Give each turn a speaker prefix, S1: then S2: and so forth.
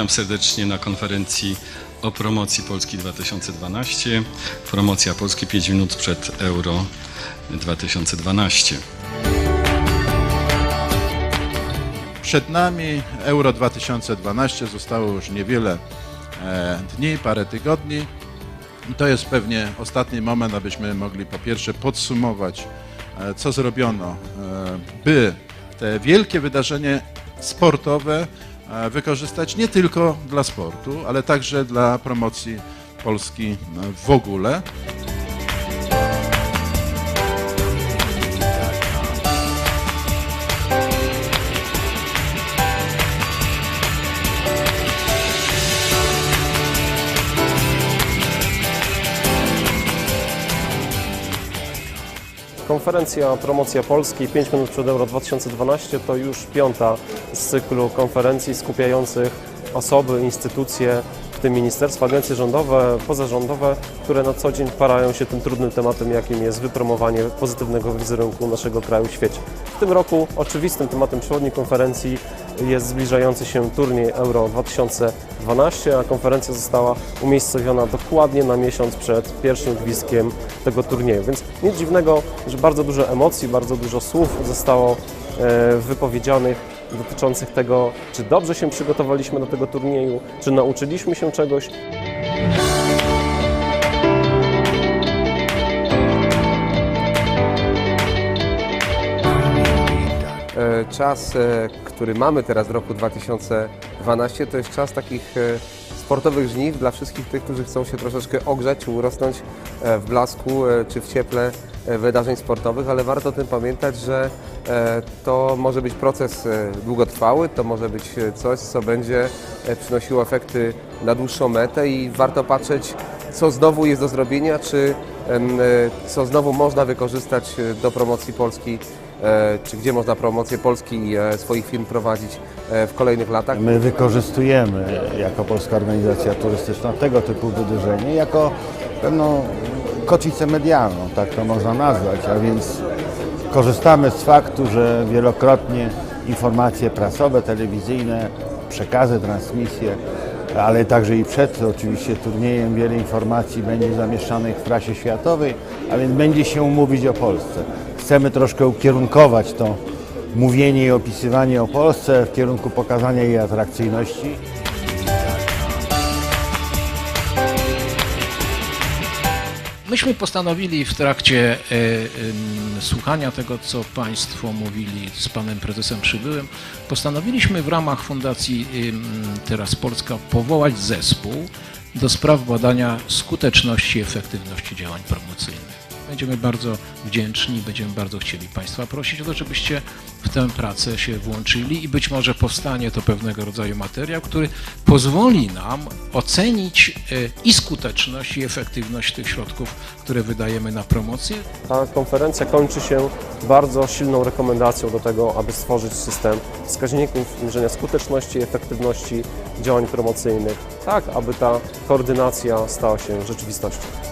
S1: Witam serdecznie na konferencji o promocji Polski 2012. Promocja Polski 5 minut przed Euro 2012.
S2: Przed nami Euro 2012 zostało już niewiele e, dni, parę tygodni. I to jest pewnie ostatni moment, abyśmy mogli po pierwsze podsumować, e, co zrobiono, e, by te wielkie wydarzenie sportowe wykorzystać nie tylko dla sportu, ale także dla promocji Polski e, w ogóle.
S3: Konferencja Promocja Polski 5 minut przed Euro 2012 to już piąta z cyklu konferencji skupiających osoby, instytucje, w tym ministerstwa, agencje rządowe, pozarządowe, które na co dzień parają się tym trudnym tematem, jakim jest wypromowanie pozytywnego wizerunku naszego kraju w świecie. W tym roku oczywistym tematem przewodniej konferencji jest zbliżający się turniej Euro 2012, a konferencja została umiejscowiona dokładnie na miesiąc przed pierwszym gwizdkiem tego turnieju. Więc nic dziwnego, że bardzo dużo emocji, bardzo dużo słów zostało e, wypowiedzianych dotyczących tego, czy dobrze się przygotowaliśmy do tego turnieju, czy nauczyliśmy się czegoś.
S4: Czas, e, który mamy teraz w roku 2012, to jest czas takich e, sportowych żniw dla wszystkich tych, którzy chcą się troszeczkę ogrzać urosnąć e, w blasku czy w cieple wydarzeń sportowych, ale warto o tym pamiętać, że to może być proces długotrwały, to może być coś, co będzie przynosiło efekty na dłuższą metę i warto patrzeć, co znowu jest do zrobienia, czy co znowu można wykorzystać e, do promocji Polski e, czy gdzie można promocję Polski i e, swoich firm prowadzić e, w kolejnych latach.
S5: My wykorzystujemy jako Polska Organizacja Turystyczna tego typu wydarzenie jako pewną kotwicę medialną, tak to można nazwać, a więc korzystamy z faktu, że wielokrotnie informacje prasowe, telewizyjne, przekazy, transmisje, ale także i przed oczywiście turniejem wiele informacji będzie zamieszczanych w prasie światowej, a więc będzie się mówić o Polsce. Chcemy troszkę ukierunkować to mówienie i opisywanie o Polsce w kierunku pokazania jej atrakcyjności.
S6: Myśmy postanowili w trakcie e, słuchania tego, co Państwo mówili z Panem Prezesem Przybyłym, postanowiliśmy w ramach Fundacji Teraz Polska powołać zespół do spraw badania skuteczności i efektywności działań promocyjnych. Będziemy bardzo wdzięczni, będziemy bardzo chcieli Państwa prosić o to, żebyście w tę pracę się włączyli i być może powstanie to pewnego rodzaju materiał, który pozwoli nam ocenić e, i skuteczność, i efektywność tych środków, które wydajemy na promocję.
S3: Ta konferencja kończy się bardzo silną rekomendacją do tego, aby stworzyć system wskaźników mierzenia skuteczności i efektywności działań promocyjnych, tak aby ta koordynacja stała się rzeczywistością.